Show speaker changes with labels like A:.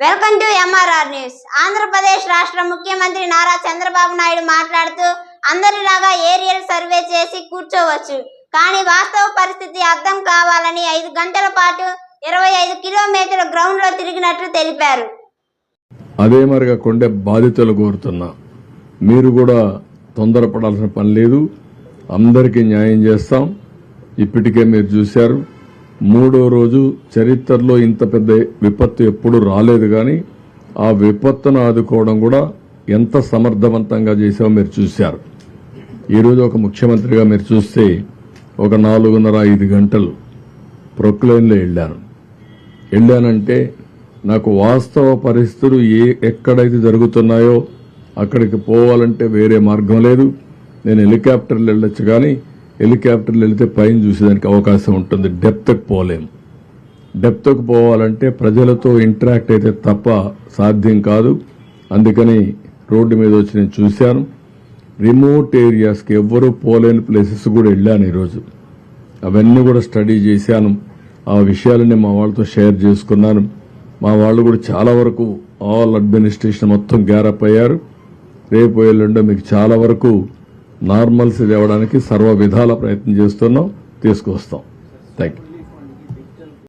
A: Welcome to MRR news Andhra Pradesh రాష్ట్ర ముఖ్యమంత్రి నారా చంద్రబాబు నాయుడు మాట్లాడుతూ అందరిలాగా ఏరియల్ సర్వే చేసి కూర్చోవచ్చు. కానీ వాస్తవ పరిస్థితి అర్థం కావాలని ఐదు గంటల పాటు ఇరవై ఐదు కిలోమీటర్ల గ్రౌండ్లో తిరిగినట్లు తెలిపారు.
B: అదే మరిగా కొండే బాధితులు కోరుతున్నా మీరు కూడా తొందరపడాల్సిన పని లేదు. అందరికీ న్యాయం చేస్తాం. ఇప్పటికే మీరు చూశారు. మూడో రోజు చరిత్రలో ఇంత పెద్ద విపత్తు ఎప్పుడు రాలేదు కానీ ఆ విపత్తును ఆదుకోవడం కూడా ఎంత సమర్థవంతంగా చేసామో మీరు చూశారు. ఈరోజు ఒక ముఖ్యమంత్రిగా మీరు చూస్తే ఒక నాలుగున్నర ఐదు గంటలు ప్రొక్లైన్లో వెళ్ళాను. వెళ్ళానంటే నాకు వాస్తవ పరిస్థితులు ఏ ఎక్కడైతే జరుగుతున్నాయో అక్కడికి పోవాలంటే వేరే మార్గం లేదు. నేను హెలికాప్టర్లు వెళ్ళొచ్చు కానీ హెలికాప్టర్లు వెళితే పైన చూసేదానికి అవకాశం ఉంటుంది. డెప్త్కి పోలేం డెప్త్కి పోవాలంటే ప్రజలతో ఇంటరాక్ట్ అయితే తప్ప సాధ్యం కాదు. అందుకని రోడ్డు మీద వచ్చి నేను చూశాను. రిమోట్ ఏరియాస్కి ఎవ్వరూ పోలేని ప్లేసెస్ కూడా వెళ్ళాను ఈరోజు. అవన్నీ కూడా స్టడీ చేశాను. ఆ విషయాలన్నీ మా వాళ్ళతో షేర్ చేసుకున్నాను. మా వాళ్ళు కూడా చాలా వరకు ఆల్ అడ్మినిస్ట్రేషన్ మొత్తం గ్యారప్ అయ్యారు. రేపు ఎల్లుండో మీకు చాలా వరకు నార్మల్స్ తేవడానికి సర్వ విధాల ప్రయత్నం చేస్తున్నాం తీసుకొస్తాం థ్యాంక్ యూ